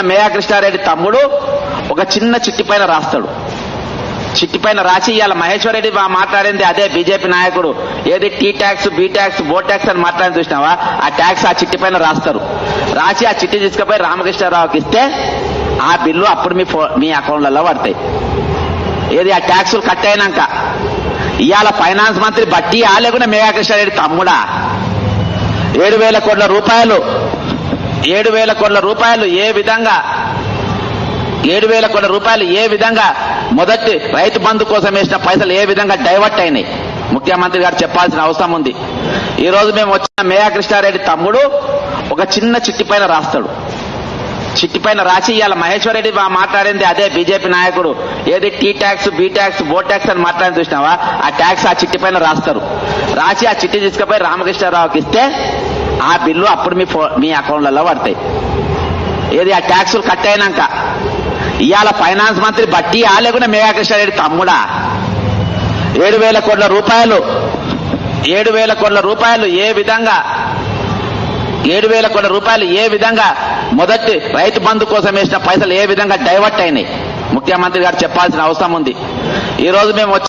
మేయా కృష్ణారెడ్డి తమ్ముడు ఒక చిన్న చిట్టి పైన రాస్తాడు. చిట్టి పైన రాసి ఇవాళ మహేశ్వర్ రెడ్డి మాట్లాడింది అదే బీజేపీ నాయకుడు. ఏది టీ ట్యాక్స్ బీ ట్యాక్స్ బో ట్యాక్స్ అని మాట్లాడి చూసినావా? ఆ ట్యాక్స్ ఆ చిట్టి పైన రాస్తారు. రాసి ఆ చిట్టి తీసుకుపోయి రామకృష్ణారావుకి ఇస్తే ఆ బిల్లు అప్పుడు మీ ఫో మీ అకౌంట్లలో పడతాయి. ఏది ఆ ట్యాక్సులు కట్ అయినాక? ఇవాళ ఫైనాన్స్ మంత్రి బట్టి ఆ లేకుండా మేఘా కృష్ణారెడ్డి తమ్ముడా? ఏడు వేల కోట్ల రూపాయలు ఏడు వేల కోట్ల రూపాయలు ఏ విధంగా ఏడు వేల కోట్ల రూపాయలు ఏ విధంగా మొదటి రైతు బంధు కోసం వేసిన పైసలు ఏ విధంగా డైవర్ట్ అయినాయి? ముఖ్యమంత్రి గారు చెప్పాల్సిన అవసరం ఉంది. ఈ రోజు మేము వచ్చిన మేయా కృష్ణారెడ్డి తమ్ముడు ఒక చిన్న చిట్టి పైన రాస్తాడు. చిట్టి పైన రాసి ఇవాళ మహేశ్వర్ రెడ్డి మాట్లాడింది అదే బీజేపీ నాయకుడు. ఏది టీ ట్యాక్స్ బీ ట్యాక్స్ బో ట్యాక్స్ అని మాట్లాడి చూసినావా? ఆ ట్యాక్స్ ఆ చిట్టి పైన రాస్తారు. రాసి ఆ చిట్టి తీసుకుపోయి రామకృష్ణారావుకి ఇస్తే ఆ బిల్లు అప్పుడు మీ ఫో మీ అకౌంట్లలో పడతాయి. ఏది ఆ ట్యాక్సులు కట్ అయినాక. ఇవాళ ఫైనాన్స్ మంత్రి బట్టి ఆ లేకుండా మేఘా కృష్ణారెడ్డి తమ్ముడా. ఏడు వేల కోట్ల రూపాయలు ఏడు వేల కోట్ల రూపాయలు ఏ విధంగా ఏడు వేల కోట్ల రూపాయలు ఏ విధంగా మొదటి రైతు బంధు కోసం వేసిన పైసలు ఏ విధంగా డైవర్ట్ అయినాయి? ముఖ్యమంత్రి గారు చెప్పాల్సిన అవసరం ఉంది. ఈ రోజు మేము వచ్చి